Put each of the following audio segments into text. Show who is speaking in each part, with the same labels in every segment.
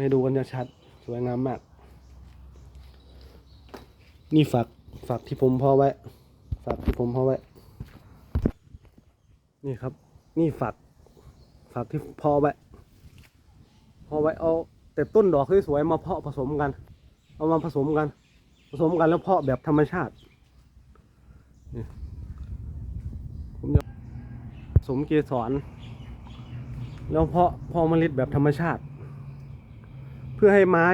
Speaker 1: ให้ดูกันชัดสวยงามมาก นี่ฝักฝักที่ผมเพอไว้ฝักที่ผมเพอไว้ นี่ครับ นี่ฝักฝักที่เพอไว้เพอไว้เอา แต่ต้นดอกสวยๆมาเพาะผสมกัน เอามาผสมกัน ผสมกันแล้วเพาะแบบธรรมชาติผมจะผสมเกสรแล้วเพาะเพาะเมล็ดแบบธรรมชาติ เพื่อให้ไม้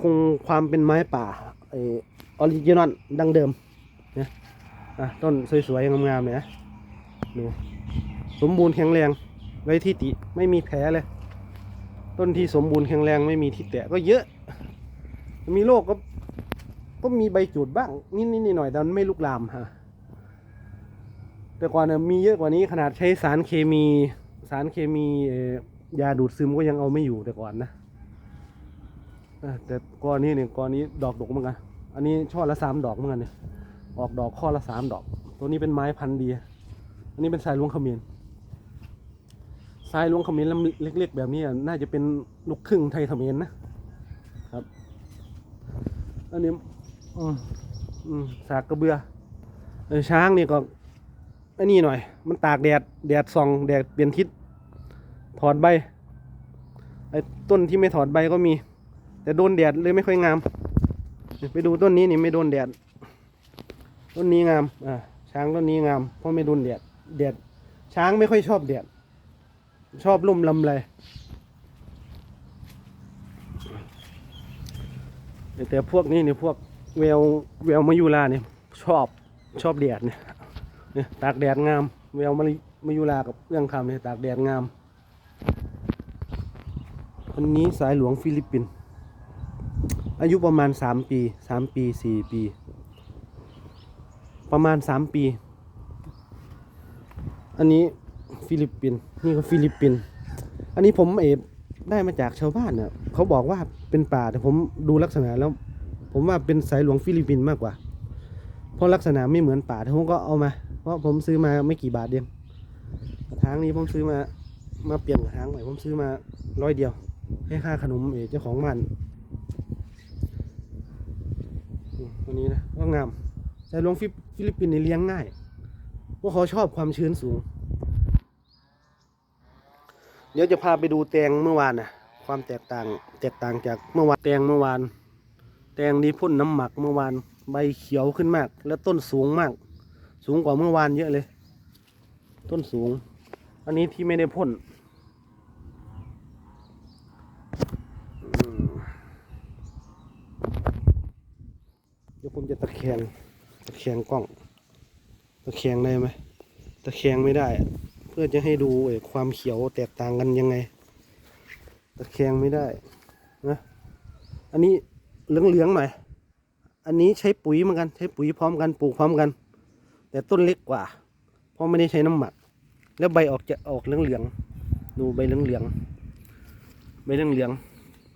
Speaker 1: คงความเป็นไม้ป่าอออริจินอลดังเดิมนะอะต้นสวยๆงามๆเลยนะดูสมบูรณ์แข็งแรงไว้ที่ติไม่มีแผลเลย ต้นที่สมบูรณ์แข็งแรงไม่มีที่แตะก็เยอะ มีโรคก็ก็มีใบจุดบ้างนิดนิดๆหน่อยๆแต่มันไม่ลุกลามฮะแต่ก่อนน่ะมีเยอะกว่านี้ขนาดใช้สารเคมี สารเคมียาดูดซึมก็ยังเอาไม่อยู่แต่ก่อนนะ แต่ก้อนนี้เนี่ยก้อนนี้ดอกดกเหมือนกัน อันนี้ช่อละสามดอกเหมือนกันเนี่ย ออกดอกข้อละสามดอก ตัวนี้เป็นไม้พันธุ์ดี อันนี้เป็นสายลวงขมิ้นสายลวงขมิ้นแล้วเล็ก ๆ แบบนี้น่าจะเป็นลูกครึ่งไทยเขมิ้นนะครับ อันนี้อืมอืมสากกระเบือเออช้างนี่ก็อันนี้หน่อย มันตากแดด แดดส่อง แดดเปลี่ยนทิศ ถอดใบ ไอ้ต้นที่ไม่ถอดใบก็มี แต่โดนแดดเลยไม่ค่อยงาม ไปดูต้นนี้นี่ไม่โดนแดด ต้นนี้งาม อ่า ช้างต้นนี้งาม เพราะไม่โดนแดด แดด ช้างไม่ค่อยชอบแดด ชอบร่มลำไรแต่พวกนี้เนี่ยพวกแววแววมายุราเนี่ยชอบชอบแดดเนี่ยเนี่ยตากแดดงาม แววมามายุรากับเรื่องคำเนี่ยตากแดดงามอันนี้สายหลวงฟิลิปปินส์ อายุประมาณสามปีสามปีสี่ปี ประมาณสามปี อันนี้ฟิลิปปินส์นี่ก็ฟิลิปปินส์อันนี้ผมเอฟได้มาจากชาวบ้านเนี่ยเขาบอกว่าเป็นป่าแต่ผมดูลักษณะแล้ว ผมว่าเป็นสายหลวงฟิลิปปินส์มากกว่า เพราะลักษณะไม่เหมือนป่าแต่ผมก็เอามา เพราะผมซื้อมาไม่กี่บาทเดียวกระถางนี้ผมซื้อมามาเปลี่ยนกระถางใหม่ผมซื้อมาร้อยเดียว ให้ค่าขนมเอกเจ้าของบ้าน ตัวนี้นะก็งามสายหลวงฟิฟิลิปปินส์นี่เลี้ยงง่ายเพราะเขาชอบความชื้นสูง เดี๋ยวจะพาไปดูแตงเมื่อวานนะความแตกต่างแตกต่างจากเมื่อวานแตงเมื่อวาน แตงนี้พ่นน้ำหมักเมื่อวานใบเขียวขึ้นมาก แล้วต้นสูงมาก สูงกว่าเมื่อวานเยอะเลย ต้นสูง อันนี้ที่ไม่ได้พ่นอืมเดี๋ยวผมจะตะแคงตะ แคงกล้อง ตะแคงได้ไหมตะแคงไม่ได้ เพื่อจะให้ดูไอ้ความเขียวแตกต่างกันยังไง ตะแคงไม่ได้นะอันนี้เหลืองๆหน่อยอันนี้ใช้ปุ๋ยเหมือนกัน ใช้ปุ๋ยพร้อมกันปลูกพร้อมกัน แต่ต้นเล็กกว่า เพราะไม่ได้ใช้น้ำหมัก แล้วใบออกจะออกเหลืองๆดูใบเหลืองๆใบเหลือง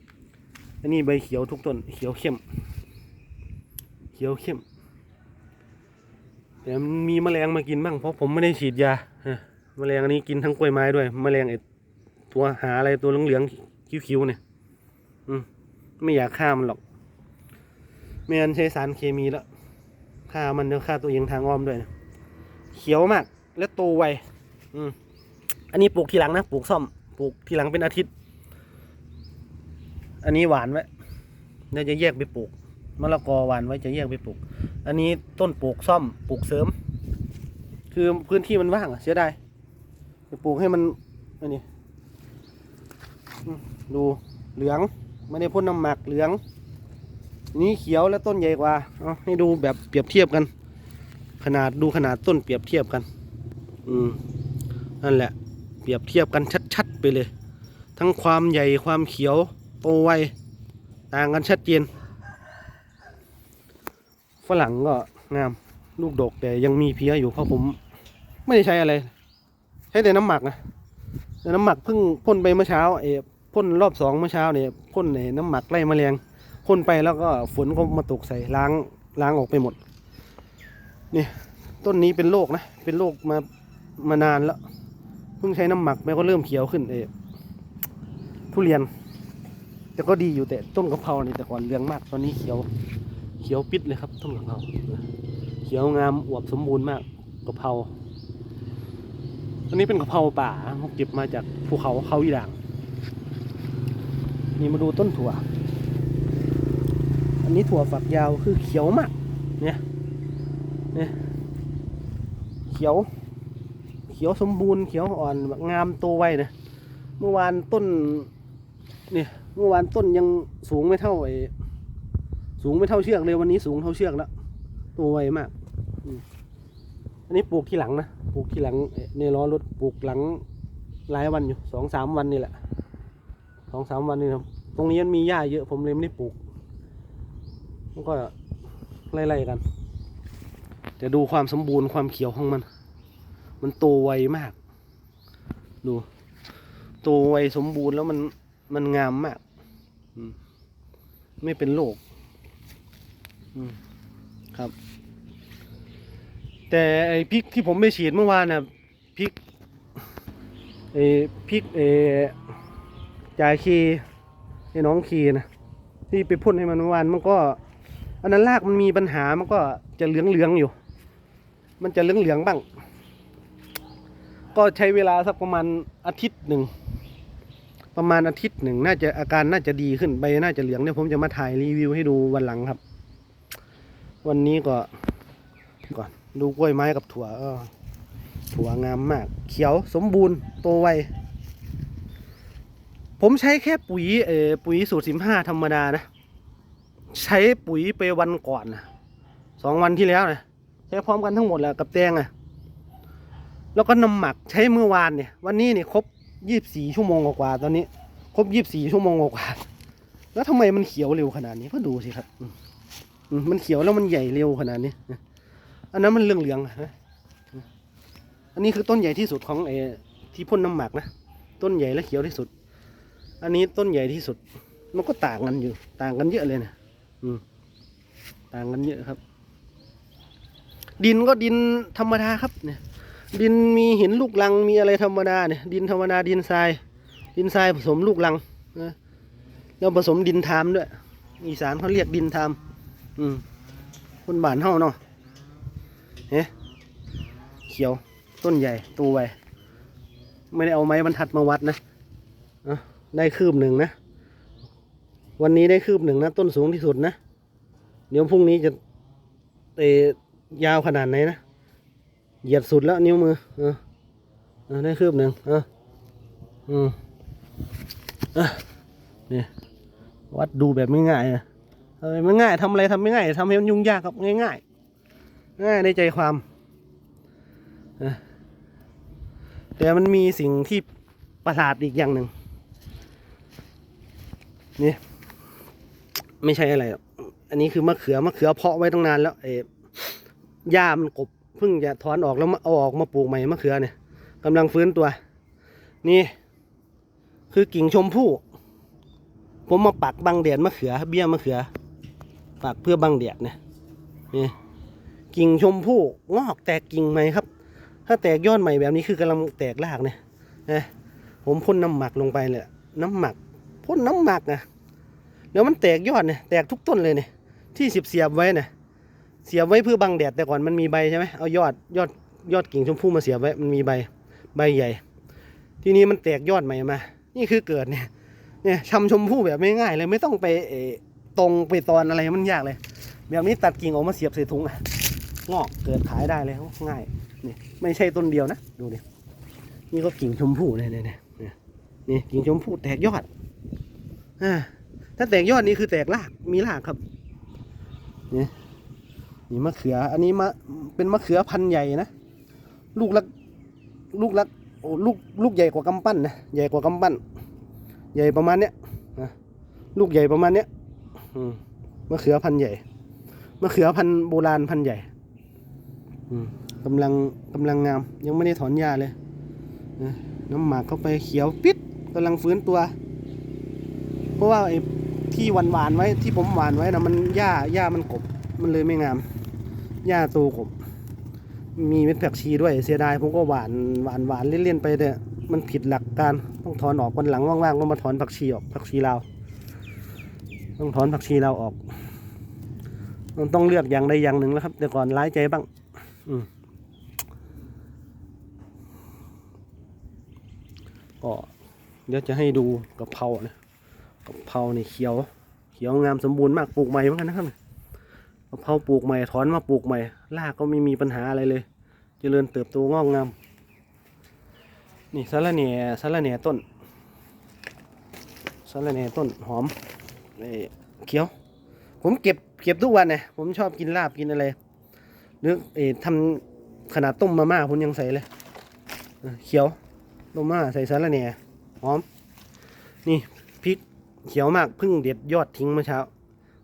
Speaker 1: ๆอันนี้ใบเขียวทุกต้นเขียวเข้ม เขียวเข้ม แต่มีแมลงมากินบ้างเพราะผมไม่ได้ฉีดยาฮะแมลงอันนี้กินทั้งกล้วยไม้ด้วย แมลงไอตัวหาอะไรตัวเหลืองๆคิ้วๆเนี่ย อืมไม่อยากฆ่ามันหรอกไม่งั้นใช้สารเคมีแล้วฆ่ามันแล้วฆ่าตัวเองทางอ้อมด้วยนะเขียวมาก และโตไวอืมอันนี้ปลูกทีหลังนะปลูกซ่อมปลูกทีหลังเป็นอาทิตย์ อันนี้หวานไว้เดี๋ยวจะแยกไปปลูกมะละกอหวานไว้จะแยกไปปลูก อันนี้ต้นปลูกซ่อมปลูกเสริม คือพื้นที่มันว่างอะเสียดายปลูกให้มันอันนี้ดูเหลืองไม่ได้พ่นน้ำหมักเหลือง นี่เขียวและต้นใหญ่กว่าเอาให้ดูแบบเปรียบเทียบกัน ขนาดดูขนาดต้นเปรียบเทียบกัน อืมนั่นแหละ เปรียบเทียบกันชัดๆไปเลย ทั้งความใหญ่ความเขียวโตไวต่างกันชัดเจน ฝรั่งก็งามลูกดกแต่ยังมีเพี้ยอยู่เพราะผมไม่ได้ใช้อะไร ใช้แต่น้ำหมักนะแต่น้ำหมักเพิ่งพ่นไปเมื่อเช้าเอพ่นรอบสองเมื่อเช้าเนี่ยพ่นในน้ำหมักไล่แมลงพ่นไปแล้วก็ฝนก็มาตกใส่ล้างล้างออกไปหมดนี่ต้นนี้เป็นโรคนะเป็นโรคมามานานแล้วเพิ่งใช้น้ำหมักแม่ก็เริ่มเขียวขึ้นเอทุเรียน แต่ก็ดีอยู่แต่ต้นกะเพรานี่แต่ก่อนเหลืองมากตอนนี้เขียว เขียวปิดเลยครับต้นกะเพราเขียวงามอวบสมบูรณ์มากกะเพราอันนี้เป็นกะเพราป่าเขาเก็บมาจากภูเขาเขาอีด่างนี่มาดูต้นถั่ว อันนี้ถั่วฝักยาวคือเขียวมาก เนี่ย เนี่ย เขียว เขียวสมบูรณ์เขียวอ่อนแบบงามโตไวนะ เมื่อวานต้น เนี่ย เมื่อวานต้นยังสูงไม่เท่าไอ้ สูงไม่เท่าเชือกเลยวันนี้สูงเท่าเชือกแล้วโตัวไวมากอันนี้ปลูกที่หลังนะปลูกที่หลังในล้อรถปลูกหลังหลายวันอยู่สองสามวันนี่แหละสองสามวันนี่ครับตรงนี้มันมีหญ้าเยอะผมเลยไม่ได้ปลูกมันก็ไล่ๆกันแต่ดูความสมบูรณ์ความเขียวของมัน มันโตไวมาก ดูโตไวสมบูรณ์แล้วมันมันงามมาก ไม่เป็นโรค ครับ แต่ไอ้พริกที่ผมไปฉีดเมื่อวานน่ะพริกไอ้พริกไอ้จ่ายคีไอ้น้องคีนะที่ไปพ่นให้มันเมื่อวานมันก็ อันนั้นรากมันมีปัญหามันก็จะเหลืองเหลืองอยู่ มันจะเหลืองเหลืองบ้าง ก็ใช้เวลาสักประมาณอาทิตย์หนึ่งประมาณอาทิตย์หนึ่งน่าจะอาการน่าจะดีขึ้นใบน่าจะเหลืองเดี๋ยผมจะมาถ่ายรีวิวให้ดูวันหลังครับ วันนี้ก็ก่อนดูกล้วยไม้กับถั่วถั่วงามมาก เขียวสมบูรณ์โตไว ผมใช้แค่ปุ๋ยเออปุ๋ยสูตรสิบห้าธรรมดานะ ใช้ปุ๋ยไปวันก่อนนะสองวันที่แล้วนะใช้พร้อมกันทั้งหมดแหละกับแตงอะแล้วก็น้ำหมักใช้เมื่อวานเนี่ย วันนี้เนี่ยครบยี่บสี่ชั่วโมงกว่าตอนนี้ ครบยี่บสี่ชั่วโมงกว่าแล้วทำไมมันเขียวเร็วขนาดนี้ก็ดูสิครับอื มันเขียวแล้วมันใหญ่เร็วขนาดนี้อันนั้นมันเหลืองๆนะอันนี้คือต้นใหญ่ที่สุดของเออที่พ่นน้ำหมักนะต้นใหญ่และเขียวที่สุด อันนี้ต้นใหญ่ที่สุด มันก็ต่างกันอยู่ ต่างกันเยอะเลยนะอืมต่างกันเยอะครับ ดินก็ดินธรรมดาครับ เนี่ย ดินมีหินลูกลังมีอะไรธรรมดาเนี่ย ดินธรรมดาดินทราย ดินทรายผสมลูกลังนะแล้วผสมดินทามด้วยอีสานเขาเรียกดินทาม อืมคนบ้านเฮาเนาะเฮ้เขียวต้นใหญ่ตัวไวไม่ได้เอาไม้บรรทัดมาวัดนะอะได้คืบหนึ่งนะ วันนี้ได้คืบหนึ่งนะ ต้นสูงที่สุดนะ เดี๋ยวพรุ่งนี้จะเตะยาวขนาดไหนนะ เหยียดสุดแล้วนิ้วมือเออเออได้คืบหนึ่งเอออืมอะนี่วัดดูแบบไม่ง่ายนะ เออไม่ง่ายทำอะไรทำไม่ง่ายทำให้มันยุ่งยากครับง่ายง่ายๆง่ายในใจความแต่มันมีสิ่งที่ประหลาดอีกอย่างหนึ่งนี่ไม่ใช่อะไรอกอันนี้คือมะเขือมะเขือเพาะไว้ตั้งนานแล้วเอหญ้ามันกบเพิ่งจะถอนออกแล้วมาเอาออกมาปลูกใหม่มะเขือเนี่ยกำลังฟื้นตัว นี่ คือกิ่งชมพู่ผมมาปักบังแดดมะเขือ เบี้ยมะเขือ ปักเพื่อบังแดดเนี่ยนี่กิ่งชมพู่งอกแตกกิ่งใหม่ครับ ถ้าแตกยอดใหม่แบบนี้คือกำลังแตกรากเนี่ยนะผมพ่นน้ำหมักลงไปเลยน้ำหมักพ่นน้ำหมักนะแล้วมันแตกยอดเนี่ยแตกทุกต้นเลยเนี่ยที่เสียบเสียบไว้เนี่ยเสียบไว้เพื่อบังแดดแต่ก่อนมันมีใบใช่ไหมเอายอดยอดยอดกิ่งชมพู่มาเสียบไว้มันมีใบใบใหญ่ ทีนี้มันแตกยอดใหม่มา นี่คือเกิดเนี่ยเนี่ยชำชมพู่แบบไม่ง่ายเลยไม่ต้องไปเอ ตรงไปตอนอะไรมันยากเลย แบบนี้ตัดกิ่งออกมาเสียบใส่ถุงอะงอกเกิดขายได้เลยง่ายนี่ไม่ใช่ต้นเดียวนะดูดินี่ก็กิ่งชมพู่เนี่ยเนี่ยเนี่ยนี่กิ่งชมพู่แตกยอดอ่าถ้าแตกยอดนี่คือแตกรากมีรากครับนี่นี่มะเขือ อันนี้มะเป็นมะเขือพันธุ์ใหญ่นะลูกละลูกละโอ้ลูกลูกใหญ่กว่ากำปั้นนะใหญ่กว่ากำปั้น ใหญ่ประมาณเนี้ยนะลูกใหญ่ประมาณเนี้ย มะเขือพันธุ์ใหญ่ มะเขือพันธุ์โบราณพันธุ์ใหญ่กำลังกำลังงาม ยังไม่ได้ถอนหญ้าเลย น้ำหมากเข้าไปเขียวปิดกำลังฟื้นตัว เพราะว่าไอ้ที่หวานหวานไว้ที่ผมหวานไว้นะมันหญ้าหญ้ามันกบ มันเลยไม่งาม หญ้าโตกบ มีเม็ดผักชีด้วย เสียดายผมก็หวานหวานหวานเล่นๆไปแต่ยมันผิดหลักการต้องถอนออกวันหลังว่างๆก็มาถอนผักชีออกผักชีลาว ต้องถอนผักชีเราออกมันต้องเลือกอย่างใดอย่างหนึ่งแล้วครับ แต่ก่อนร้ายใจบ้าง อืก็เดี๋ยวจะให้ดูกะเพรานะกะเพรานี่เขียว เขียวงามสมบูรณ์มากปลูกใหม่เหมือนกันนะครับกะเพราปลูกใหม่ถอนมาปลูกใหม่รากก็ไม่มีปัญหาอะไรเลยเจริญเติบโตงอกงาม นี่สาระแหน่สาระแหน่ต้นสาระแหน่ต้นหอม เขียว ผมเก็บเก็บทุกวันนะผมชอบกินลาบกินอะไรหรือเอทำขนาดต้มมาม่าผมยังใส่เลยเขียวต้มมาม่าใส่สาระแหน่หอม นี่พริกเขียวมากเพิ่งเด็ดยอดทิ้งเมื่อเช้า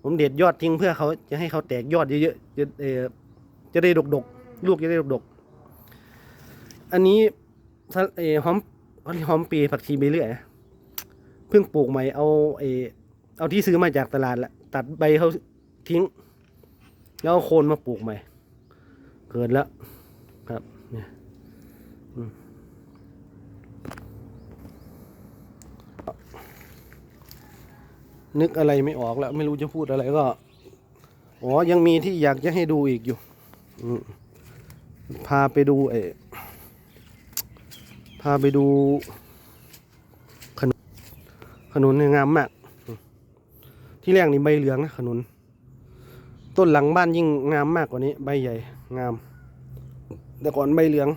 Speaker 1: ผมเด็ดยอดทิ้งเพื่อเขาจะให้เขาแตกยอดเยอะๆจะเออจะได้ดกๆลูกจะได้ดกๆอันนี้เออหอมหอมปีผักชีไปเรื่อยเพิ่งปลูกใหม่เอาเอ เอาที่ซื้อมาจากตลาดละตัดใบเขาทิ้ง แล้วโคนมาปลูกใหม่ เกิดแล้วครับเนี่ยนึกอะไรไม่ออกแล้ว ไม่รู้จะพูดอะไรก็อ๋อยังมีที่อยากจะให้ดูอีกอยู่พาไปดูเอพาไปดูขนุนขนุนเนี่ยงามมาก ที่แรกนี่ใบเหลืองนะขนุน ต้นหลังบ้านยิ่งงามมากกว่านี้ ใบใหญ่งาม แต่ก่อนใบเหลือง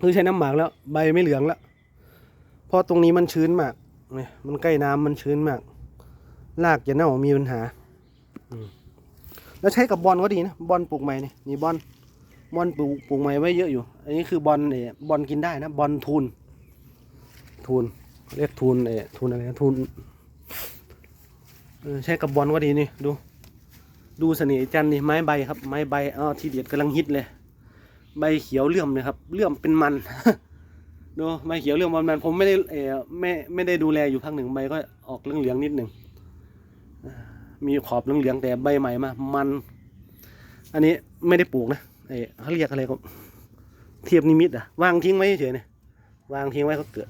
Speaker 1: คือใช้น้ำหมากแล้ว ใบไม่เหลืองแล้วเพราะตรงนี้มันชื้นมากเนี่ยมันใกล้น้ำมันชื้นมากรากจะเน่ามีปัญหาแล้วใช้กับบอลก็ดีนะบอลปลูกใหม่นี่นี่บอลบอลปลูกปลูกใหม่ไว้เยอะอยู่ อันนี้คือบอลเนี่ยบอลกินได้นะบอลทูนทูนเรียกทูนเออทูนอะไรนะทูน ใช้กับบอลก็ดีนี่ดู ดูเสน่ห์จันนี่ไม้ใบครับ ไม้ใบอ๋อที่เด็ดกำลังฮิตเลย ใบเขียวเลื่อมเลยครับเลื่อมเป็นมันดูใบเขียวเลื่อมมันมันผมไม่ได้เออไม่ไม่ได้ดูแลอยู่พักหนึ่งใบก็ออกเหลืองๆนิดหนึ่งมีขอบเหลืองๆแต่ใบใหม่มามัน อันนี้ไม่ได้ปลูกนะเออเขาเรียกอะไรก็เทียบนิมิตอะวางทิ้งไว้เฉยเนี่ยวางทิ้งไว้ก็เกิด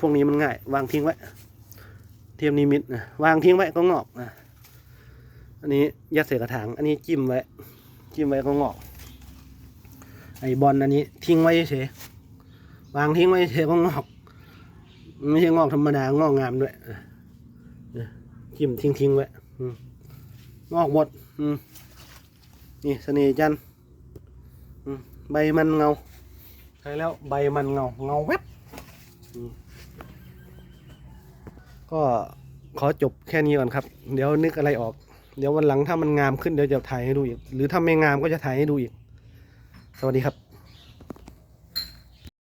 Speaker 1: พวกนี้มันง่ายวางทิ้งไว้ ทียบนิมิตนะวางทิ้งไว้ก็งอกอะอันนี้ยัดใส่กระถาง อันนี้จิ้มไว้ จิ้มไว้ก็งอก ไอ้บอลอันนี้ทิ้งไว้เฉยวางทิ้งไว้เฉยก็งอกไม่ใช่งอกธรรมดางอกงามด้วยจิ้มทิ้งทิ้งไว้อืมงอกหมดอืมนี่เสน่ห์จันใบมันเงาใช่แล้วใบมันเงาเงาแวบอืม ก็ขอจบแค่นี้ก่อนครับ เดี๋ยวนึกอะไรออก เดี๋ยววันหลังถ้ามันงามขึ้นเดี๋ยวจะถ่ายให้ดูอีก หรือถ้าไม่งามก็จะถ่ายให้ดูอีก สวัสดีครับ